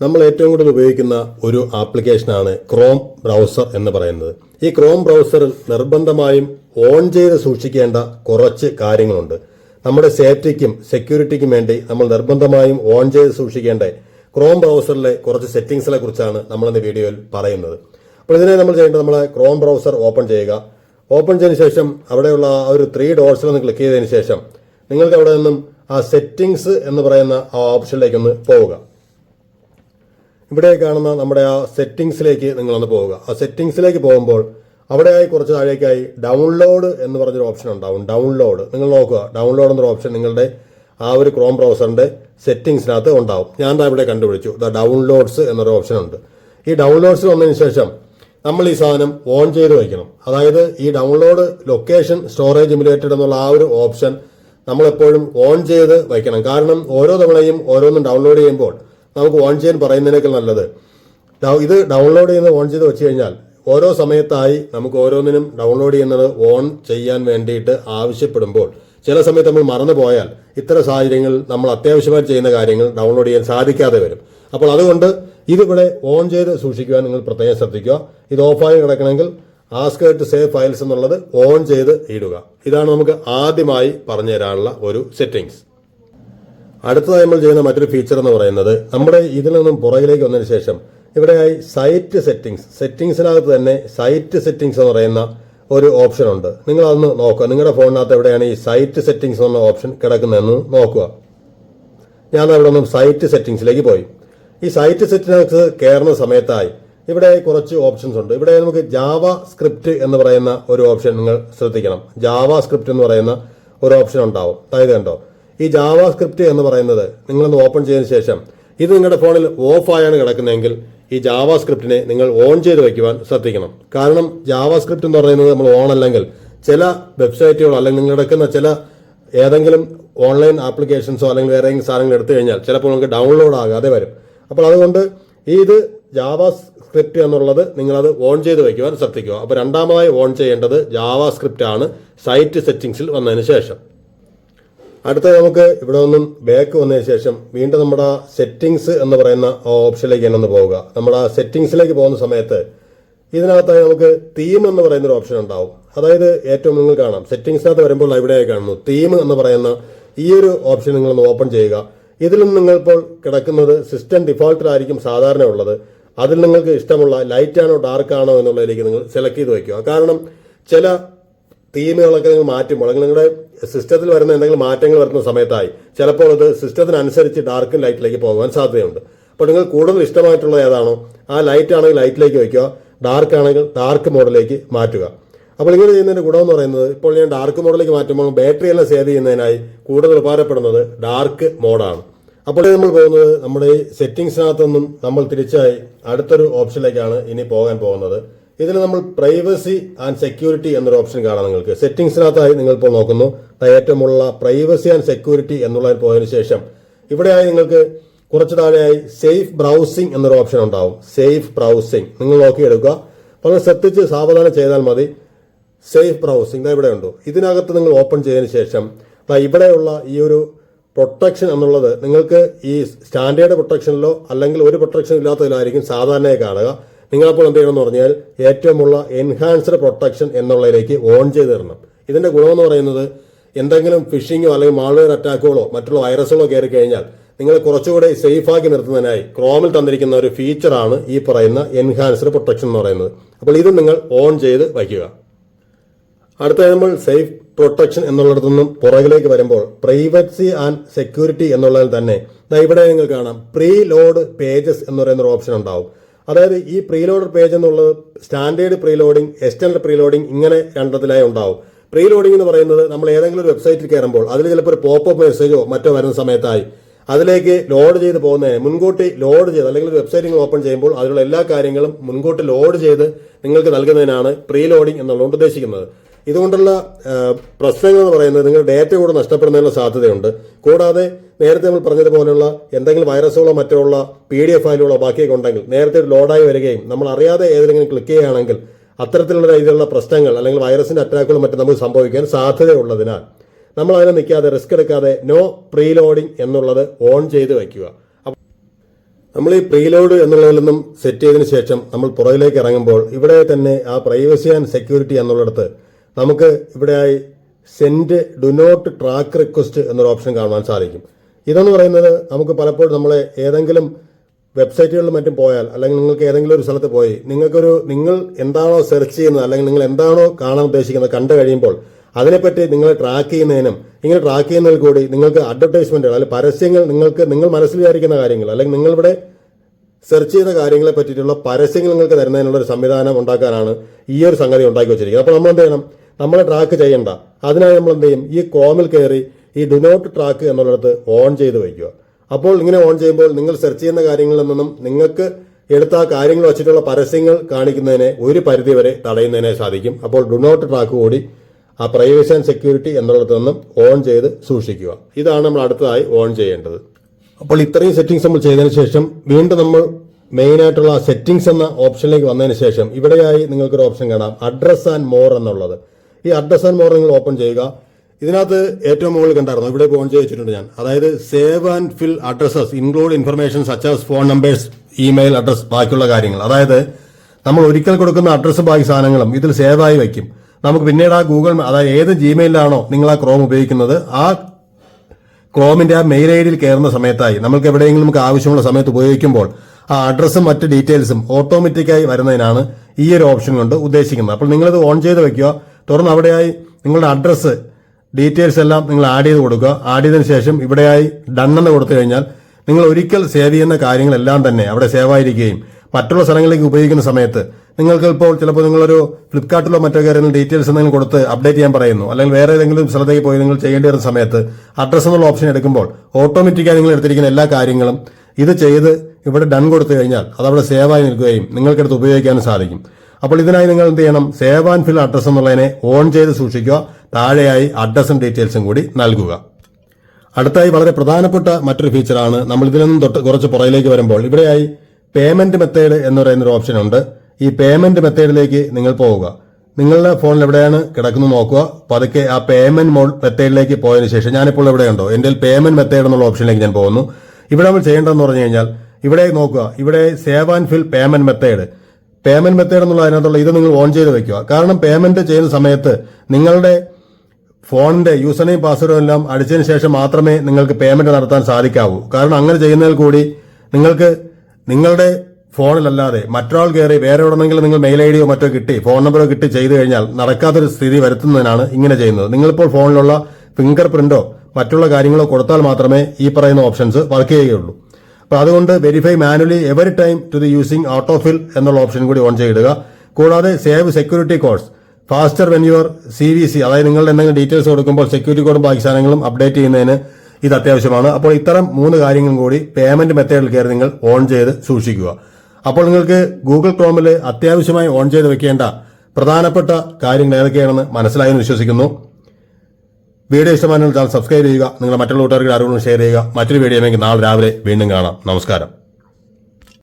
നമ്മൾ ഏറ്റവും കൂടുതൽ ഉപയോഗിക്കുന്ന ഒരു ആപ്ലിക്കേഷനാണ് ക്രോം ബ്രൗസർ എന്ന് പറയുന്നത്. ഈ ക്രോം ബ്രൗസറിൽ നിർബന്ധമായും ഓൺ ചെയ്ത് സൂക്ഷിക്കേണ്ട കുറച്ച് കാര്യങ്ങളുണ്ട്. നമ്മുടെ സേഫ്റ്റിക്കും സെക്യൂരിറ്റിക്കും വേണ്ടി നമ്മൾ നിർബന്ധമായും ഓൺ ചെയ്ത് സൂക്ഷിക്കേണ്ട ക്രോം ബ്രൗസറിലെ കുറച്ച് സെറ്റിംഗ്സിനെ കുറിച്ചാണ് നമ്മൾ ഇന്ന് വീഡിയോയിൽ പറയുന്നത്. അപ്പോൾ ഇതിനെ നമ്മൾ ചെയ്യേണ്ടത് നമ്മൾ ക്രോം ബ്രൗസർ ഓപ്പൺ ചെയ്യുക. ഓപ്പൺ ചെയ്തതിന് ശേഷം അവിടെയുള്ള ആ ഒരു ത്രീ ഡോട്ട്സിൽ ഒന്ന് ക്ലിക്ക് ചെയ്തതിന് ശേഷം നിങ്ങൾക്ക് അവിടെ നിന്നും ആ സെറ്റിംഗ്സ് എന്ന് പറയുന്ന ആ ഓപ്ഷനിലേക്ക് ഒന്ന് പോവുക. ഇവിടെ കാണുന്ന നമ്മുടെ ആ സെറ്റിംഗ്സിലേക്ക് നിങ്ങളൊന്ന് പോവുക. ആ സെറ്റിംഗ്സിലേക്ക് പോകുമ്പോൾ അവിടെയായി കുറച്ച് താഴേക്കായി ഡൗൺലോഡ് എന്ന് പറഞ്ഞൊരു ഓപ്ഷൻ ഉണ്ടാവും. ഡൗൺലോഡ് നിങ്ങൾ നോക്കുക. ഡൗൺലോഡ് എന്നൊരു ഓപ്ഷൻ നിങ്ങളുടെ ആ ഒരു ക്രോം ബ്രൗസറിന്റെ സെറ്റിംഗ്സിനകത്ത് ഉണ്ടാവും. ഞാൻ ഇവിടെ കണ്ടുപിടിച്ചു. ദ ഡൗൺലോഡ്സ് എന്നൊരു ഓപ്ഷൻ ഉണ്ട്. ഈ ഡൗൺലോഡ്സ് വന്നതിന് ശേഷം നമ്മൾ ഈ സാധനം ഓൺ ചെയ്ത് വയ്ക്കണം അതായത് ഈ ഡൗൺലോഡ് ലൊക്കേഷൻ സ്റ്റോറേജ് ഇമുലേറ്റഡ് എന്നുള്ള ആ ഒരു ഓപ്ഷൻ നമ്മളെപ്പോഴും ഓൺ ചെയ്ത് വയ്ക്കണം കാരണം ഓരോ തവണയും ഓരോന്നും ഡൗൺലോഡ് ചെയ്യുമ്പോൾ നമുക്ക് ഓൺ ചെയ്യാൻ പറയുന്നതിനേക്കാൾ നല്ലത്. ഇത് ഡൗൺലോഡ് ചെയ്യുന്നത് ഓൺ ചെയ്ത് വെച്ച് കഴിഞ്ഞാൽ ഓരോ സമയത്തായി നമുക്ക് ഓരോന്നിനും ഡൗൺലോഡ് ചെയ്യുന്നത് ഓൺ ചെയ്യാൻ വേണ്ടിയിട്ട് ആവശ്യപ്പെടുമ്പോൾ ചില സമയത്ത് നമ്മൾ മറന്നു പോയാൽ ഇത്തരം സാഹചര്യങ്ങളിൽ നമ്മൾ അത്യാവശ്യമായി ചെയ്യുന്ന കാര്യങ്ങൾ ഡൗൺലോഡ് ചെയ്യാൻ സാധിക്കാതെ വരും. അപ്പോൾ അതുകൊണ്ട് ഇതിവിടെ ഓൺ ചെയ്ത് സൂക്ഷിക്കുവാൻ നിങ്ങൾ പ്രത്യേകം ശ്രദ്ധിക്കുക. ഇത് ഓഫായി കിടക്കണമെങ്കിൽ ആസ്ക് ടു സേവ് ഫയൽസ് എന്നുള്ളത് ഓൺ ചെയ്ത് ഇടുക. ഇതാണ് നമുക്ക് ആദ്യമായി പറഞ്ഞു തരാനുള്ള ഒരു സെറ്റിംഗ്സ് അടുത്തതായി നമ്മൾ ചെയ്യുന്ന മറ്റൊരു ഫീച്ചർ എന്ന് പറയുന്നത് നമ്മുടെ ഇതിൽ നിന്നും പുറകിലേക്ക് വന്നതിന് ശേഷം ഇവിടെയായി സൈറ്റ് സെറ്റിംഗ്സ് സെറ്റിംഗ്സിനകത്ത് തന്നെ സൈറ്റ് സെറ്റിംഗ്സ് എന്ന് പറയുന്ന ഒരു ഓപ്ഷൻ ഉണ്ട്. നിങ്ങൾ അതൊന്ന് നോക്കുക. നിങ്ങളുടെ ഫോണിനകത്ത് എവിടെയാണ് ഈ സൈറ്റ് സെറ്റിംഗ്സ് എന്ന ഓപ്ഷൻ കിടക്കുന്നതെന്ന് നോക്കുക. ഞാൻ അവിടെ നിന്നും സൈറ്റ് സെറ്റിംഗ്സിലേക്ക് പോയി. ഈ സൈറ്റ് സെറ്റിംഗ്സ് കയറുന്ന സമയത്തായി ഇവിടെ കുറച്ച് ഓപ്ഷൻസ് ഉണ്ട്. ഇവിടെ നമുക്ക് ജാവ സ്ക്രിപ്റ്റ് എന്ന് പറയുന്ന ഒരു ഓപ്ഷൻ നിങ്ങൾ ശ്രദ്ധിക്കണം. ജാവ സ്ക്രിപ്റ്റ് എന്ന് പറയുന്ന ഒരു ഓപ്ഷൻ ഉണ്ടാവും. അതായത് കണ്ടോ? ഈ ജാവ സ്ക്രിപ്റ്റ് എന്ന് പറയുന്നത് നിങ്ങളൊന്ന് ഓപ്പൺ ചെയ്തതിനു ശേഷം ഇത് നിങ്ങളുടെ ഫോണിൽ ഓഫായാണ് കിടക്കുന്നതെങ്കിൽ ഈ ജാവ സ്ക്രിപ്റ്റിനെ നിങ്ങൾ ഓൺ ചെയ്ത് വയ്ക്കുവാൻ ശ്രദ്ധിക്കണം. കാരണം ജാവ സ്ക്രിപ്റ്റ് എന്ന് പറയുന്നത് നമ്മൾ ഓൺ അല്ലെങ്കിൽ ചില വെബ്സൈറ്റുകൾ അല്ലെങ്കിൽ നിങ്ങൾ എടുക്കുന്ന ചില ഏതെങ്കിലും ഓൺലൈൻ ആപ്ലിക്കേഷൻസോ അല്ലെങ്കിൽ വേറെ ഏതെങ്കിലും സാധനങ്ങൾ എടുത്തു കഴിഞ്ഞാൽ ചിലപ്പോൾ നിങ്ങൾക്ക് ഡൗൺലോഡ് ആകാതെ വരും. അപ്പോൾ അതുകൊണ്ട് ഈ ഇത് ജാവ സ്ക്രിപ്റ്റ് എന്നുള്ളത് നിങ്ങളത് ഓൺ ചെയ്ത് വയ്ക്കുവാൻ ശ്രദ്ധിക്കുക. അപ്പോൾ രണ്ടാമതായി ഓൺ ചെയ്യേണ്ടത് ജാവ സ്ക്രിപ്റ്റ് ആണ് സൈറ്റ് സെറ്റിംഗ്സിൽ വന്നതിന് ശേഷം. അടുത്ത നമുക്ക് ഇവിടെ നിന്നും ബാക്ക് വന്നതിന് ശേഷം വീണ്ടും നമ്മുടെ സെറ്റിങ്സ് എന്ന് പറയുന്ന ഓപ്ഷനിലേക്ക് തന്നെ ഒന്ന് പോവുക. നമ്മുടെ സെറ്റിങ്സിലേക്ക് പോകുന്ന സമയത്ത് ഇതിനകത്തായി നമുക്ക് തീം എന്ന് പറയുന്ന ഒരു ഓപ്ഷൻ ഉണ്ടാവും. അതായത് ഏറ്റവും നിങ്ങൾ കാണാം. സെറ്റിങ്സിനകത്ത് വരുമ്പോൾ ഇവിടെയായി കാണുന്നു. തീം എന്ന് പറയുന്ന ഈ ഒരു ഓപ്ഷൻ നിങ്ങൾ ഒന്ന് ഓപ്പൺ ചെയ്യുക. ഇതിൽ നിന്ന് നിങ്ങളിപ്പോൾ കിടക്കുന്നത് സിസ്റ്റം ഡിഫോൾട്ടിലായിരിക്കും സാധാരണ ഉള്ളത്. അതിൽ നിങ്ങൾക്ക് ഇഷ്ടമുള്ള ലൈറ്റ് ആണോ ഡാർക്ക് ആണോ എന്നുള്ളതിലേക്ക് നിങ്ങൾ സെലക്ട് ചെയ്ത് വയ്ക്കുക. കാരണം ചില തീമുകളൊക്കെ നിങ്ങൾ മാറ്റുമ്പോൾ അല്ലെങ്കിൽ നിങ്ങളുടെ സിസ്റ്റത്തിൽ വരുന്ന എന്തെങ്കിലും മാറ്റങ്ങൾ വരുന്ന സമയത്തായി ചിലപ്പോൾ അത് സിസ്റ്റത്തിനനുസരിച്ച് ഡാർക്കും ലൈറ്റിലേക്ക് പോകാൻ സാധ്യതയുണ്ട്. അപ്പോൾ നിങ്ങൾ കൂടുതൽ ഇഷ്ടമായിട്ടുള്ള ഏതാണോ ആ ലൈറ്റ് ആണെങ്കിൽ ലൈറ്റിലേക്ക് വയ്ക്കുക ഡാർക്ക് ആണെങ്കിൽ ഡാർക്ക് മോഡലിലേക്ക് മാറ്റുക. അപ്പോൾ ഇങ്ങനെ ചെയ്യുന്നതിന്റെ ഗുണമെന്ന് പറയുന്നത് ഇപ്പോൾ ഞാൻ ഡാർക്ക് മോഡലിലേക്ക് മാറ്റുമ്പോൾ ബാറ്ററി എല്ലാം സേവ് ചെയ്യുന്നതിനായി കൂടുതൽ ഉപകാരപ്പെടുന്നത് ഡാർക്ക് മോഡാണ്. അപ്പോൾ നമ്മൾ പോകുന്നത് നമ്മുടെ സെറ്റിംഗ്സിനകത്തുനിന്നും നമ്മൾ തിരിച്ചായി അടുത്തൊരു ഓപ്ഷനിലേക്കാണ് ഇനി പോകാൻ പോകുന്നത്. ഇതിൽ നമ്മൾ പ്രൈവസി ആൻഡ് സെക്യൂരിറ്റി എന്നൊരു ഓപ്ഷൻ കാണാം നിങ്ങൾക്ക്. സെറ്റിംഗ്സിനകത്തായി നിങ്ങൾ ഇപ്പോൾ നോക്കുന്നു ഏറ്റവുമുള്ള പ്രൈവസി ആൻഡ് സെക്യൂരിറ്റി എന്നുള്ളതിൽ പോയതിനു ശേഷം ഇവിടെയായി നിങ്ങൾക്ക് കുറച്ച് താഴെയായി സേഫ് ബ്രൗസിംഗ് എന്നൊരു ഓപ്ഷൻ ഉണ്ടാവും. സേഫ് ബ്രൗസിംഗ് നിങ്ങൾ നോക്കിയെടുക്കുക. വളരെ ശ്രദ്ധിച്ച് സാവധാനം ചെയ്താൽ മതി. സേഫ് ബ്രൗസിംഗ് ഇവിടെ ഉണ്ടോ. ഇതിനകത്ത് നിങ്ങൾ ഓപ്പൺ ചെയ്തതിന് ശേഷം ഇവിടെയുള്ള ഈ ഒരു പ്രൊട്ടക്ഷൻ എന്നുള്ളത് നിങ്ങൾക്ക് ഈ സ്റ്റാൻഡേർഡ് പ്രൊട്ടക്ഷനിലോ അല്ലെങ്കിൽ ഒരു പ്രൊട്ടക്ഷൻ ഇല്ലാത്തതിലായിരിക്കും സാധാരണയായി കാണുക. നിങ്ങളപ്പോൾ എന്ത് ചെയ്യണമെന്ന് പറഞ്ഞാൽ ഏറ്റവുമുള്ള എൻഹാൻസ്ഡ് പ്രൊട്ടക്ഷൻ എന്നുള്ളതിലേക്ക് ഓൺ ചെയ്ത് തരണം. ഇതിന്റെ ഗുണമെന്ന് പറയുന്നത് എന്തെങ്കിലും ഫിഷിങ്ങോ അല്ലെങ്കിൽ മാൾവെയർ അറ്റാക്കുകളോ മറ്റുള്ള വൈറസുകളോ കയറി കഴിഞ്ഞാൽ നിങ്ങൾ കുറച്ചുകൂടെ സേഫാക്കി നിർത്തുന്നതിനായി ക്രോമിൽ തന്നിരിക്കുന്ന ഒരു ഫീച്ചറാണ് ഈ പറയുന്ന എൻഹാൻസ്ഡ് പ്രൊട്ടക്ഷൻ എന്ന് പറയുന്നത്. അപ്പോൾ ഇത് നിങ്ങൾ ഓൺ ചെയ്ത് വയ്ക്കുക. അടുത്ത നമ്മൾ സേഫ് പ്രൊട്ടക്ഷൻ എന്നുള്ളിടത്തു നിന്നും പുറകിലേക്ക് വരുമ്പോൾ പ്രൈവസി ആൻഡ് സെക്യൂരിറ്റി എന്നുള്ളതിൽ തന്നെ ഇവിടെ നിങ്ങൾ കാണാം. പ്രീ ലോഡ് പേജസ് എന്ന് പറയുന്ന ഒരു ഓപ്ഷൻ ഉണ്ടാവും. അതായത് ഈ പ്രീലോഡർ പേജ് എന്നുള്ളത് standard preloading external preloading preloading ഇങ്ങനെ രണ്ടത്തിലായി ഉണ്ടാവും. പ്രീലോഡിംഗ് എന്ന് പറയുന്നത് നമ്മൾ ഏതെങ്കിലും ഒരു വെബ്സൈറ്റിൽ കയറുമ്പോൾ അതിൽ ചിലപ്പോൾ ഒരു പോപ്പ് മെസ്സേജോ മറ്റോ വരുന്ന സമയത്തായി. അതിലേക്ക് ലോഡ് ചെയ്ത് പോകുന്നതിന് മുൻകൂട്ടി ലോഡ് ചെയ്ത് അല്ലെങ്കിൽ ഒരു വെബ്സൈറ്റ് നിങ്ങൾ ഓപ്പൺ ചെയ്യുമ്പോൾ അതിലുള്ള എല്ലാ കാര്യങ്ങളും മുൻകൂട്ടി ലോഡ് ചെയ്ത് നിങ്ങൾക്ക് നൽകുന്നതിനാണ് പ്രീ ലോഡിംഗ് എന്നുള്ളതുകൊണ്ട് ഉദ്ദേശിക്കുന്നത്. ഇതുകൊണ്ടുള്ള പ്രശ്നങ്ങൾ എന്ന് പറയുന്നത് നിങ്ങൾ ഡേറ്റ കൂടെ നഷ്ടപ്പെടുന്നതിനുള്ള സാധ്യതയുണ്ട്. കൂടാതെ നേരത്തെ നമ്മൾ പറഞ്ഞതുപോലെയുള്ള എന്തെങ്കിലും വൈറസുകളോ മറ്റോ ഉള്ള പി ഡി എഫ് ഫയലുകളോ ബാക്കിയൊക്കെ ഉണ്ടെങ്കിൽ നേരത്തെ ഒരു ലോഡായി വരികയും നമ്മൾ അറിയാതെ ഏതെങ്കിലും ക്ലിക്ക് ചെയ്യുകയാണെങ്കിൽ അത്തരത്തിലുള്ള രീതിയിലുള്ള പ്രശ്നങ്ങൾ അല്ലെങ്കിൽ വൈറസിന്റെ അറ്റാക്കുകൾ മറ്റും നമുക്ക് സംഭവിക്കാൻ സാധ്യതയുള്ളതിനാൽ നമ്മൾ അതിനെ നിൽക്കാതെ റിസ്ക് എടുക്കാതെ നോ പ്രീലോഡിംഗ് എന്നുള്ളത് ഓൺ ചെയ്ത് വയ്ക്കുക. നമ്മൾ ഈ പ്രീലോഡ് എന്നുള്ളതിൽ നിന്നും സെറ്റ് ചെയ്തതിനു ശേഷം നമ്മൾ പുറകിലേക്ക് ഇറങ്ങുമ്പോൾ ഇവിടെ തന്നെ ആ പ്രൈവസി ആൻഡ് സെക്യൂരിറ്റി എന്നുള്ളിടത്ത് നമുക്ക് ഇവിടെയായി send do not track request എന്നൊരു ഓപ്ഷൻ കാണുവാൻ സാധിക്കും. ഇതെന്ന് പറയുന്നത് നമുക്ക് പലപ്പോഴും നമ്മളെ ഏതെങ്കിലും വെബ്സൈറ്റുകളിലും മറ്റും പോയാൽ അല്ലെങ്കിൽ നിങ്ങൾക്ക് ഏതെങ്കിലും ഒരു സ്ഥലത്ത് പോയി നിങ്ങൾക്കൊരു നിങ്ങൾ എന്താണോ സെർച്ച് ചെയ്യുന്നത് അല്ലെങ്കിൽ നിങ്ങൾ എന്താണോ കാണാൻ ഉദ്ദേശിക്കുന്നത് കണ്ടു കഴിയുമ്പോൾ അതിനെപ്പറ്റി നിങ്ങൾ ട്രാക്ക് ചെയ്യുന്നതിനും ഇങ്ങനെ ട്രാക്ക് ചെയ്യുന്നതിൽ കൂടി നിങ്ങൾക്ക് അഡ്വർടൈസ്മെന്റുകൾ അല്ലെങ്കിൽ പരസ്യങ്ങൾ നിങ്ങൾക്ക് നിങ്ങൾ മനസ്സിൽ വിചാരിക്കുന്ന കാര്യങ്ങൾ അല്ലെങ്കിൽ നിങ്ങളിവിടെ സെർച്ച് ചെയ്യുന്ന കാര്യങ്ങളെ പറ്റിയിട്ടുള്ള പരസ്യങ്ങൾ നിങ്ങൾക്ക് തരുന്നതിനുള്ള ഒരു സംവിധാനം ഉണ്ടാക്കാനാണ് ഈ ഒരു സംഗതി ഉണ്ടാക്കി വെച്ചിരിക്കുന്നത്. അപ്പോൾ നമ്മൾ എന്ത് ചെയ്യണം? നമ്മളെ ട്രാക്ക് ചെയ്യണ്ട. അതിനായി നമ്മൾ എന്ത് ചെയ്യും? ഈ ക്രോമിൽ കയറി ഈ ഡു നോട്ട് ട്രാക്ക് എന്നുള്ളിടത്ത് ഓൺ ചെയ്ത് വയ്ക്കുക. അപ്പോൾ ഇങ്ങനെ ഓൺ ചെയ്യുമ്പോൾ നിങ്ങൾ സെർച്ച് ചെയ്യുന്ന കാര്യങ്ങളിൽ നിന്നും നിങ്ങൾക്ക് എടുത്ത കാര്യങ്ങൾ വെച്ചിട്ടുള്ള പരസ്യങ്ങൾ കാണിക്കുന്നതിനെ ഒരു പരിധി വരെ തടയുന്നതിനെ സാധിക്കും. അപ്പോൾ ഡു നോട്ട് ട്രാക്ക് കൂടി ആ പ്രൈവസി ആൻഡ് സെക്യൂരിറ്റി എന്നുള്ളത് നിന്നും ഓൺ ചെയ്ത് സൂക്ഷിക്കുക. ഇതാണ് നമ്മൾ അടുത്തതായി ഓൺ ചെയ്യേണ്ടത്. അപ്പോൾ ഇത്രയും സെറ്റിംഗ്സ് നമ്മൾ ചെയ്തതിന് ശേഷം വീണ്ടും നമ്മൾ മെയിൻ ആയിട്ടുള്ള സെറ്റിംഗ്സ് എന്ന ഓപ്ഷനിലേക്ക് വന്നതിന് ശേഷം ഇവിടെയായി നിങ്ങൾക്കൊരു ഓപ്ഷൻ കാണാം. അഡ്രസ് ആൻഡ് മോർ എന്നുള്ളത്. ഈ അഡ്രസ് മോർ നിങ്ങൾ ഓപ്പൺ ചെയ്യുക. ഇതിനകത്ത് ഏറ്റവും മുകളിൽ കണ്ടായിരുന്നു ഇവിടെ ഓൺ ചെയ്ത് വെച്ചിട്ടുണ്ട് ഞാൻ. അതായത് save and fill addresses include information such as phone numbers email address ബാക്കിയുള്ള കാര്യങ്ങൾ. അതായത് നമ്മൾ ഒരിക്കൽ കൊടുക്കുന്ന അഡ്രസ്സ് ബാക്കി സാധനങ്ങളും ഇതിൽ സേവായി വയ്ക്കും. നമുക്ക് പിന്നീട് ആ ഗൂഗിൾ അതായത് ഏത് ജിമെയിലാണോ നിങ്ങൾ ആ ക്രോം ഉപയോഗിക്കുന്നത് ആ ക്രോമിന്റെ ആ മെയിൽ ഐ ഡിയിൽ കയറുന്ന സമയത്തായി നമുക്ക് എവിടെയെങ്കിലും നമുക്ക് ആവശ്യമുള്ള സമയത്ത് ഉപയോഗിക്കുമ്പോൾ ആ അഡ്രസ്സും മറ്റ് ഡീറ്റെയിൽസും ഓട്ടോമാറ്റിക്കായി വരുന്നതിനാണ് ഈ ഒരു ഓപ്ഷൻ കൊണ്ട് ഉദ്ദേശിക്കുന്നത്. അപ്പോൾ നിങ്ങളിത് ഓൺ ചെയ്ത് വെക്കുക. തുടർന്ന് അവിടെയായി നിങ്ങളുടെ അഡ്രസ്സ് ഡീറ്റെയിൽസ് എല്ലാം നിങ്ങൾ ആഡ് ചെയ്ത് കൊടുക്കുക. ആഡ് ചെയ്തതിനു ശേഷം ഇവിടെയായി ഡൺ എന്ന് കൊടുത്തു കഴിഞ്ഞാൽ നിങ്ങൾ ഒരിക്കൽ സേവ് ചെയ്യുന്ന കാര്യങ്ങളെല്ലാം തന്നെ അവിടെ സേവ് ആയിരിക്കുകയും മറ്റുള്ള സ്ഥലങ്ങളിലേക്ക് ഉപയോഗിക്കുന്ന സമയത്ത് നിങ്ങൾക്ക് ഇപ്പോൾ ചിലപ്പോൾ നിങ്ങളൊരു ഫ്ലിപ്കാർട്ടിലോ മറ്റോ കാര്യങ്ങൾ ഡീറ്റെയിൽസ് എന്തെങ്കിലും കൊടുത്ത് അപ്ഡേറ്റ് ചെയ്യാൻ പറയുന്നു. അല്ലെങ്കിൽ വേറെ ഏതെങ്കിലും സ്ഥലത്തേക്ക് പോയി നിങ്ങൾ ചെയ്യേണ്ടി വരുന്ന സമയത്ത് അഡ്രസ്സ് എന്നുള്ള ഓപ്ഷൻ എടുക്കുമ്പോൾ ഓട്ടോമാറ്റിക്കായി നിങ്ങൾ എടുത്തിരിക്കുന്ന എല്ലാ കാര്യങ്ങളും ഇത് ചെയ്ത് ഇവിടെ ഡൺ കൊടുത്തു കഴിഞ്ഞാൽ അത് അവിടെ സേവ് ആയി നിൽക്കുകയും നിങ്ങൾക്കെടുത്ത് ഉപയോഗിക്കാനും സാധിക്കും. അപ്പോൾ ഇതിനായി നിങ്ങൾ എന്ത് ചെയ്യണം? സേവ് ആൻഡ് ഫിൽ അഡ്രസ് എന്നുള്ളതിനെ ഓൺ ചെയ്ത് സൂക്ഷിക്കുക. താഴെയായി അഡ്രസ്സും ഡീറ്റെയിൽസും കൂടി നൽകുക. അടുത്തായി വളരെ പ്രധാനപ്പെട്ട മറ്റൊരു ഫീച്ചറാണ് നമ്മൾ ഇതിൽ നിന്നും തൊട്ട് കുറച്ച് പുറകിലേക്ക് വരുമ്പോൾ ഇവിടെയായി പേയ്മെന്റ് മെത്തേഡ് എന്ന് പറയുന്ന ഒരു ഓപ്ഷൻ ഉണ്ട്. ഈ പേയ്മെന്റ് മെത്തേഡിലേക്ക് നിങ്ങൾ പോവുക. നിങ്ങളുടെ ഫോണിൽ എവിടെയാണ് കിടക്കുന്നത് നോക്കുക. പതുക്കെ ആ പേയ്മെന്റ് മെത്തേഡിലേക്ക് പോയതിനു ശേഷം ഞാനിപ്പോൾ ഇവിടെ ഉണ്ടോ? എന്റെ പേയ്മെന്റ് മെത്തേഡ് എന്നുള്ള ഓപ്ഷനിലേക്ക് ഞാൻ പോകുന്നു. ഇവിടെ നമ്മൾ ചെയ്യേണ്ടതെന്ന് പറഞ്ഞു കഴിഞ്ഞാൽ ഇവിടെ നോക്കുക. ഇവിടെ save and fill payment method payment method എന്നുള്ള അതിനകത്തുള്ള ഇത് നിങ്ങൾ ഓൺ ചെയ്ത് വെക്കുക. കാരണം പേയ്മെന്റ് ചെയ്യുന്ന സമയത്ത് നിങ്ങളുടെ ഫോണിന്റെ യൂസർ നെയിം പാസ്വേഡും എല്ലാം അടിച്ചതിന് ശേഷം മാത്രമേ നിങ്ങൾക്ക് പേയ്മെന്റ് നടത്താൻ സാധിക്കാവൂ. കാരണം അങ്ങനെ ചെയ്യുന്നതിൽ കൂടി നിങ്ങൾക്ക് നിങ്ങളുടെ ഫോണിലല്ലാതെ മറ്റൊരാൾ കയറി വേറെ എവിടെന്നെങ്കിലും നിങ്ങൾ മെയിൽ ഐ ഡിയോ മറ്റോ കിട്ടി ഫോൺ നമ്പറോ കിട്ടി ചെയ്തു കഴിഞ്ഞാൽ നടക്കാത്തൊരു സ്ഥിതി വരുത്തുന്നതിനാണ് ഇങ്ങനെ ചെയ്യുന്നത്. നിങ്ങളിപ്പോൾ ഫോണിലുള്ള ഫിംഗർ പ്രിന്റോ മറ്റുള്ള കാര്യങ്ങളോ കൊടുത്താൽ മാത്രമേ ഈ പറയുന്ന ഓപ്ഷൻസ് വർക്ക് ചെയ്യുകയുള്ളൂ. അപ്പോൾ അതുകൊണ്ട് verify manually every time to the using autofill എന്നുള്ള ഓപ്ഷൻ കൂടി ഓൺ ചെയ്തിടുക. കൂടാതെ save security codes faster when your C V C അതായത് നിങ്ങളുടെ എന്തെങ്കിലും ഡീറ്റെയിൽസ് കൊടുക്കുമ്പോൾ സെക്യൂരിറ്റി കോഡും ബാക്കി സാധനങ്ങളും അപ്ഡേറ്റ് ചെയ്യുന്നതിന് ഇത് അത്യാവശ്യമാണ്. അപ്പോൾ ഇത്തരം മൂന്ന് കാര്യങ്ങളും കൂടി പേയ്മെന്റ് മെത്തേഡിൽ കയറി നിങ്ങൾ ഓൺ ചെയ്ത് സൂക്ഷിക്കുക. അപ്പോൾ നിങ്ങൾക്ക് ഗൂഗിൾ ക്രോമിൽ അത്യാവശ്യമായി ഓൺ ചെയ്ത് വെക്കേണ്ട പ്രധാനപ്പെട്ട കാര്യങ്ങൾ ഏതൊക്കെയാണെന്ന് മനസ്സിലായെന്ന് വിശ്വസിക്കുന്നു. വീഡിയോ ഇഷ്ടമാണെങ്കിൽ ചാനൽ സബ്സ്ക്രൈബ് ചെയ്യുക. നിങ്ങൾ മറ്റുള്ള കൂട്ടുകാർക്ക് അറിവുകൾ ഷെയർ ചെയ്യുക. മറ്റൊരു വീഡിയോ നാളെ രാവിലെ വീണ്ടും കാണാം. നമസ്കാരം.